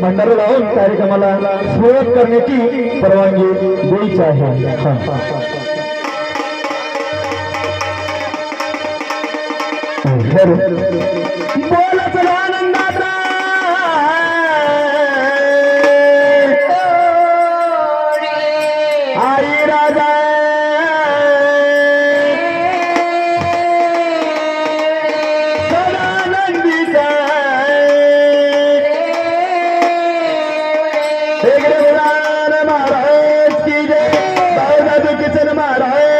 भंडारा लावून कार्यक्रमाला सुरुवात करण्याची परवानगी द्यायची आहे. हा. बरं. बोल चला आनंदाचा आई महाराज की जय. दादा किचन महाराज.